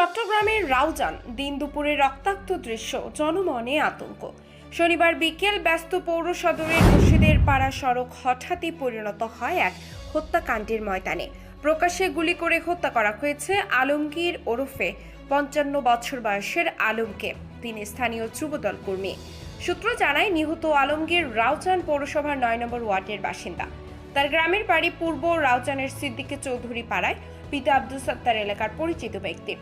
চট্টগ্রামের রাউজান দিন দুপুরে রক্তাক্ত দৃশ্য, জনমনে আতঙ্ক। শনিবার বিকেল ব্যস্ত পৌর সদরের রশিদের পাড়া সড়ক হঠাৎই পরিণত হয় এক হত্যাকাণ্ডের ময়দানে। প্রকাশ্যে গুলি করে হত্যা করা হয়েছে আলমগীর ওরফে পঞ্চান্ন বছর বয়সের আলমকে, তিনি স্থানীয় যুবদল কর্মী। সূত্র জানায়, নিহত আলমগীর রাউজান পৌরসভার নয় নম্বর ওয়ার্ডের বাসিন্দা। তার গ্রামের বাড়ি পূর্ব রাউজানের সিদ্দিকে চৌধুরী পাড়ায় পিতা আব্দুল সত্তার এলাকার পরিচিত ব্যক্তি।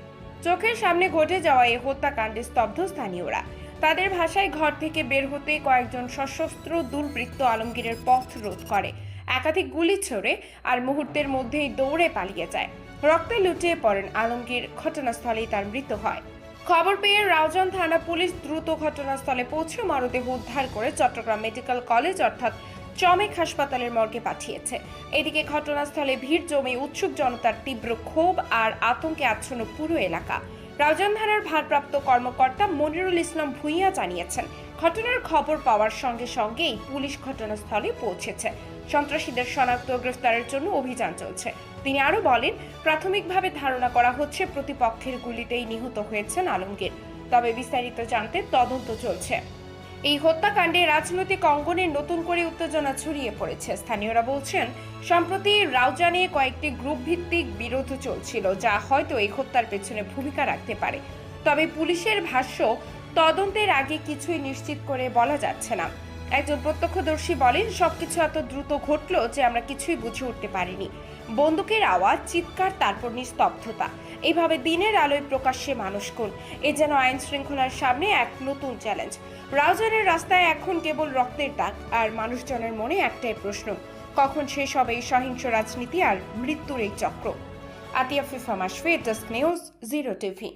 চোখের সামনে ঘটে যাওয়া এই হত্যাকাণ্ডে স্তব্ধ স্থানীয়রা। তাদের ভাষায় ঘর থেকে বের হতে কয়েকজন সশস্ত্র দুর্বৃত্ত আলমগীরের পথ রোধ করে। একাধিক গুলি ছোড়ে আর মুহূর্তের মধ্যেই দৌড়ে পালিয়ে যায়। রক্তে লুটিয়ে পড়েন আলমগীর, ঘটনাস্থলেই তার মৃত্যু হয়। খবর পেয়ে রাউজান থানা পুলিশ দ্রুত ঘটনাস্থলে পৌঁছে মরদেহ উদ্ধার করে চট্টগ্রাম মেডিকেল কলেজ অর্থাৎ চমেক হাসপাতালের মর্গে পাঠিয়েছে। এদিকে ঘটনাস্থলে ভিড় জমে উৎসুক জনতার তীব্র ক্ষোভ আর আতঙ্কে আচ্ছন্ন পুরো এলাকা। রাউজান থানার ভারপ্রাপ্ত কর্মকর্তা মনিরুল ইসলাম ভুইয়া জানিয়েছেন, ঘটনার খবর পাওয়ার সঙ্গে সঙ্গেই পুলিশ ঘটনাস্থলে পৌঁছেছে। সন্ত্রাসীদের শনাক্ত গ্রেফতারের জন্য অভিযান চলছে। তিনি আরও বলেন, প্রাথমিকভাবে ধারণা করা হচ্ছে প্রতিপক্ষের গুলিতেই নিহত হয়েছেন আলমগীর। তবে বিস্তারিত জানতে তদন্ত চলছে। এই হত্যাকাণ্ডে রাজনৈতিক অঙ্গনে নতুন করে উত্তেজনা ছড়িয়ে পড়েছে। স্থানীয়রা বলছেন, সম্প্রতি রাউজানে কয়েকটি গ্রুপ ভিত্তিক বিরোধ চলছিল, যা হয়তো এই হত্যার পেছনে ভূমিকা রাখতে পারে। তবে পুলিশের ভাষ্য, তদন্তের আগে কিছুই নিশ্চিত করে বলা যাচ্ছে না। একজন প্রত্যক্ষদর্শী বলেন, সবকিছু এত দ্রুত ঘটলো যে আমরা কিছুই বুঝে উঠতে পারিনি। বন্দুকের আওয়াজ, চিৎকার, তারপর নিস্তব্ধতা। এইভাবে দিনের আলোয় প্রকাশ্যে মানুষ কোন এ যেন আইন শৃঙ্খলার সামনে এক নতুন চ্যালেঞ্জ রাউজারের রাস্তায় এখন কেবল রক্তের দাগ, আর মানুষজনের মনে একটাই প্রশ্ন, কখন শেষ হবে এই সহিংস রাজনীতি আর মৃত্যুর এই চক্র? আতিয়া ফিফা মাসফে জাস্ট নিউজ জিরো টিভি